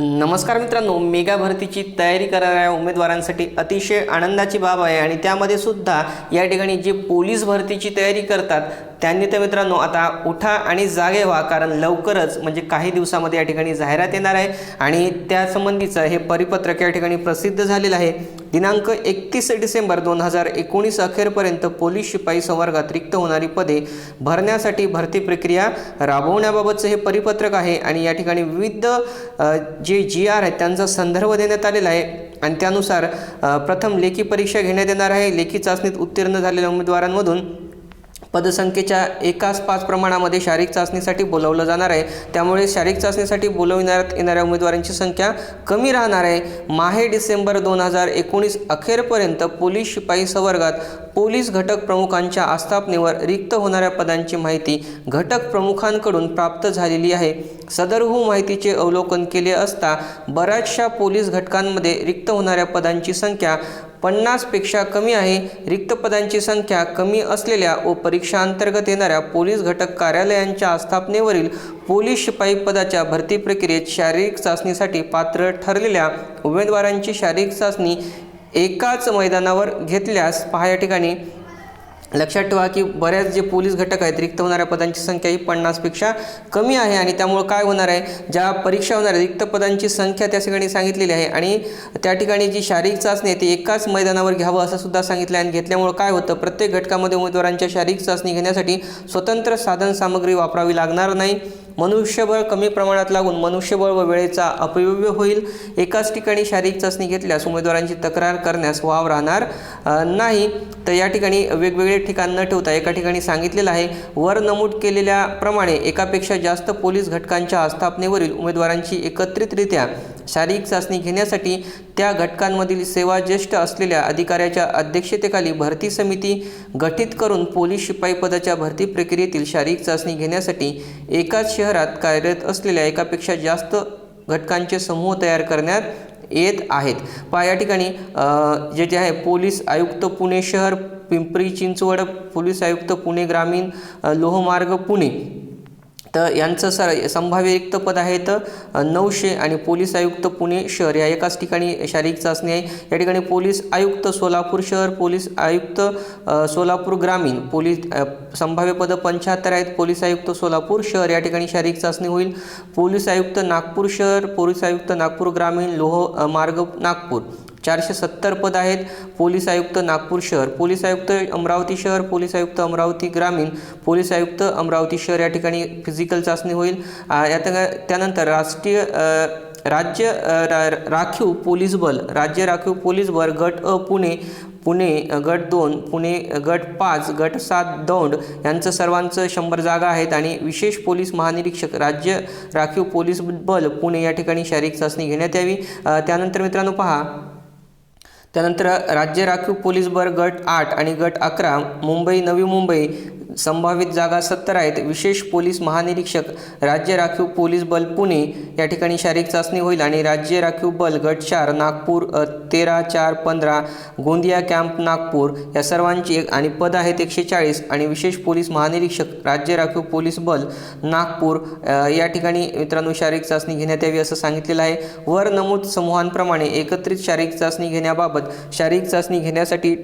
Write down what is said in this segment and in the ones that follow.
नमस्कार मित्रांनो मेगा भरतीची तयारी करणाऱ्या उमेदवारांसाठी अतिशय आनंदाची बाब आहे आणि त्यामध्ये सुद्धा या ठिकाणी जे पोलीस भरतीची तयारी करतात त्यांनी तर मित्रांनो आता उठा आणि जागे व्हा कारण लवकरच म्हणजे काही दिवसामध्ये या ठिकाणी जाहिरात येणार आहे आणि त्यासंबंधीचं हे परिपत्रक या ठिकाणी प्रसिद्ध झालेलं आहे. दिनांक एकतीस डिसेंबर दोन हजार एकोणीस अखेरपर्यंत पोलीस शिपाई संवर्गात रिक्त होणारी पदे भरण्यासाठी भरती प्रक्रिया राबवण्याबाबतचं हे परिपत्रक आहे आणि या ठिकाणी विविध जे जी आर आहेत त्यांचा संदर्भ देण्यात आलेला आहे. आणि त्यानुसार प्रथम लेखी परीक्षा घेण्यात येणार आहे. लेखी चाचणीत उत्तीर्ण झालेल्या उमेदवारांमधून पदसंख्येच्या एकाच पाच प्रमाणामध्ये शारीरिक चाचणीसाठी बोलावलं जाणार आहे. त्यामुळे शारीरिक चाचणीसाठी बोलविण्यात येणाऱ्या उमेदवारांची संख्या कमी राहणार आहे. माहे डिसेंबर दोन हजार एकोणीस अखेरपर्यंत पोलीस शिपाई संवर्गात पोलीस घटक प्रमुखांच्या आस्थापनेवर रिक्त होणाऱ्या पदांची माहिती घटक प्रमुखांकडून प्राप्त झालेली आहे. सदरहू हो माहितीचे अवलोकन केले असता बऱ्याचशा पोलीस घटकांमध्ये रिक्त होणाऱ्या पदांची संख्या पन्नासपेक्षा कमी आहे. रिक्त पदांची संख्या कमी असलेल्या व परीक्षा अंतर्गत येणाऱ्या पोलीस घटक कार्यालयांच्या आस्थापनेवरील पोलीस शिपाई पदाच्या भरती प्रक्रियेत शारीरिक चाचणीसाठी पात्र ठरलेल्या उमेदवारांची शारीरिक चाचणी एकाच मैदानावर घेतल्यास पहा या ठिकाणी. लक्षात ठेवा की बऱ्याच जे पोलीस घटक आहेत रिक्त होणाऱ्या पदांची संख्या ही पन्नासपेक्षा कमी आहे आणि त्यामुळं काय होणार आहे ज्या परीक्षा होणार आहे रिक्त पदांची संख्या त्या ठिकाणी सांगितलेली आहे आणि त्या ठिकाणी जी शारीरिक चाचणी आहे ती एकाच मैदानावर घ्यावं असं सुद्धा सांगितलं आहे आणि घेतल्यामुळं काय होतं प्रत्येक घटकामध्ये उमेदवारांच्या शारीरिक चाचणी घेण्यासाठी स्वतंत्र साधन सामग्री वापरावी लागणार नाही. मनुष्यबळ कमी प्रमाणात लागून मनुष्यबळ व वेळेचा अपव्यय होईल. एकाच ठिकाणी शारीरिक चाचणी घेतल्यास उमेदवारांची तक्रार करण्यास वाव राहणार नाही तर या ठिकाणी वेगवेगळे ठिकाण न ठेवता एका ठिकाणी सांगितलेलं आहे वर नमूद केलेल्याप्रमाणे एकापेक्षा जास्त पोलीस घटकांच्या आस्थापनेवरील उमेदवारांची एकत्रितरित्या शारीरिक चाचणी घेण्यासाठी त्या घटकांमधील सेवा ज्येष्ठ असलेल्या अधिकाऱ्याच्या अध्यक्षतेखाली भरती समिती गठीत करून पोलीस शिपाई पदाच्या भरती प्रक्रियेतील शारीरिक चाचणी घेण्यासाठी एकाच शहरात कार्यरत असलेल्या एकापेक्षा जास्त घटकांचे समूह तयार करण्यात येत आहेत. पहा या ठिकाणी जे जे आहे पोलीस आयुक्त पुणे शहर पिंपरी चिंचवड पोलीस आयुक्त पुणे ग्रामीण लोहमार्ग पुणे. तर यांचं सर संभाव्य रिक्त पद आहेत नऊशे आणि पोलीस आयुक्त पुणे शहर. या एकाच ठिकाणी शारीरिक चाचणी आहे. या ठिकाणी पोलीस आयुक्त सोलापूर शहर पोलीस आयुक्त सोलापूर ग्रामीण पोलीस संभाव्य पदं पंच्याहत्तर आहेत. पोलीस आयुक्त सोलापूर शहर या ठिकाणी शारीरिक चाचणी होईल. पोलीस आयुक्त नागपूर शहर पोलीस आयुक्त नागपूर ग्रामीण लोह मार्ग नागपूर. चारशे सत्तर पद आहेत. पोलीस आयुक्त नागपूर शहर पोलीस आयुक्त अमरावती शहर पोलीस आयुक्त अमरावती ग्रामीण पोलीस आयुक्त अमरावती शहर या ठिकाणी फिजिकल चाचणी होईल. यात त्यानंतर राष्ट्रीय राज्य रा- राखीव पोलीस बल राज्य राखीव पोलीस बल गट अ पुणे पुणे गट दोन पुणे गट पाच गट सात दौंड यांचं सर्वांचं शंभर जागा आहेत आणि विशेष पोलीस महानिरीक्षक राज्य राखीव पोलीस बल पुणे या ठिकाणी शारीरिक चाचणी घेण्यात यावी. त्यानंतर मित्रांनो पहा त्यानंतर राज्य राखीव पोलीस बल गट आठ आणि गट अकरा मुंबई नवी मुंबई संभावित जागा सत्तर आहेत. विशेष पोलीस महानिरीक्षक राज्य राखीव पोलीस बल पुणे या ठिकाणी शारीरिक चाचणी होईल आणि राज्य राखीव बल गट चार नागपूर तेरा चार पंधरा गोंदिया कॅम्प नागपूर या सर्वांची एक आणि पद आहेत एकशे चाळीस. आणि विशेष पोलीस महानिरीक्षक राज्य राखीव पोलीस बल नागपूर या ठिकाणी मित्रांनो शारीरिक चाचणी घेण्यात यावी असं सांगितलेलं आहे. वर नमूद समूहांप्रमाणे एकत्रित शारीरिक चाचणी घेण्याबाबत शारीरिक चाचणी घेण्यासाठी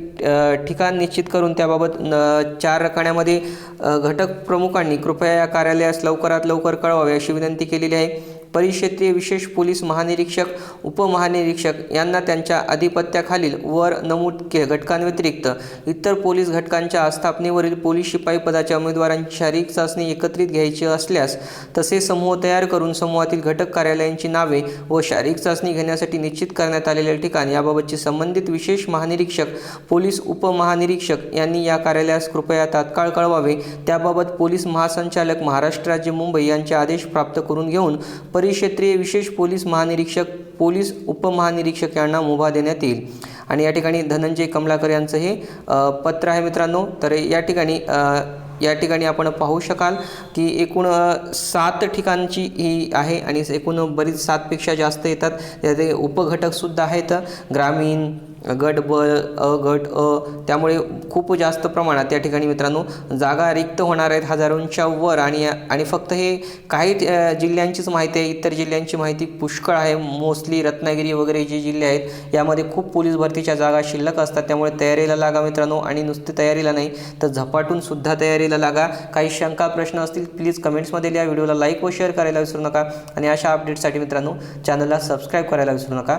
ठिकाण निश्चित करून त्याबाबत न- चार रकाण्यामध्ये घटक प्रमुखांनी कृपया या कार्यालयास लवकरात लवकर कळवावे अशी विनंती केलेली आहे. परिक्षेत्रीय विशेष पोलीस महानिरीक्षक उपमहानिरीक्षक यांना त्यांच्या अधिपत्याखालील वर नमूद के घटकांव्यतिरिक्त इतर पोलीस घटकांच्या आस्थापनेवरील पोलीस शिपाई पदाच्या उमेदवारांची शारीरिक चाचणी एकत्रित घ्यायची असल्यास तसे समूह तयार करून समूहातील घटक कार्यालयांची नावे व शारीरिक चाचणी घेण्यासाठी निश्चित करण्यात आलेले ठिकाण याबाबतचे संबंधित विशेष महानिरीक्षक पोलीस उपमहानिरीक्षक यांनी या कार्यालयास कृपया तात्काळ कळवावे. त्याबाबत पोलीस महासंचालक महाराष्ट्र राज्य मुंबई यांचे आदेश प्राप्त करून घेऊन परिक्षेत्रीय विशेष पोलीस महानिरीक्षक पोलीस उपमहानिरीक्षक यांना मुभा देण्यात येईल. आणि या ठिकाणी धनंजय कमलाकर यांचं हे पत्र आहे मित्रांनो. तर या ठिकाणी या ठिकाणी आपण पाहू शकाल की एकूण सात ठिकाणची ही आहे आणि एकूण बरीच सातपेक्षा जास्त येतात. त्याचे उपघटकसुद्धा आहेत. ग्रामीण गट ब अ गट अ त्यामुळे खूप जास्त प्रमाणात त्या ठिकाणी मित्रांनो जागा रिक्त होणार आहेत हजारोंच्या वर. आणि आणि फक्त हे काही जिल्ह्यांचीच माहिती आहे इतर जिल्ह्यांची माहिती पुष्कळ आहे. मोस्टली रत्नागिरी वगैरे जे जिल्हे आहेत यामध्ये खूप पोलीस भरतीच्या जागा शिल्लक असतात. त्यामुळे तयारीला लागा मित्रांनो. आणि नुसती तयारीला नाही तर झपाटून सुद्धा तयारीला लागा. काही शंका प्रश्न असतील प्लीज कमेंट्समध्ये या व्हिडिओला लाईक व शेअर करायला विसरू नका. आणि अशा अपडेटसाठी मित्रांनो चॅनलला सबस्क्राईब करायला विसरू नका.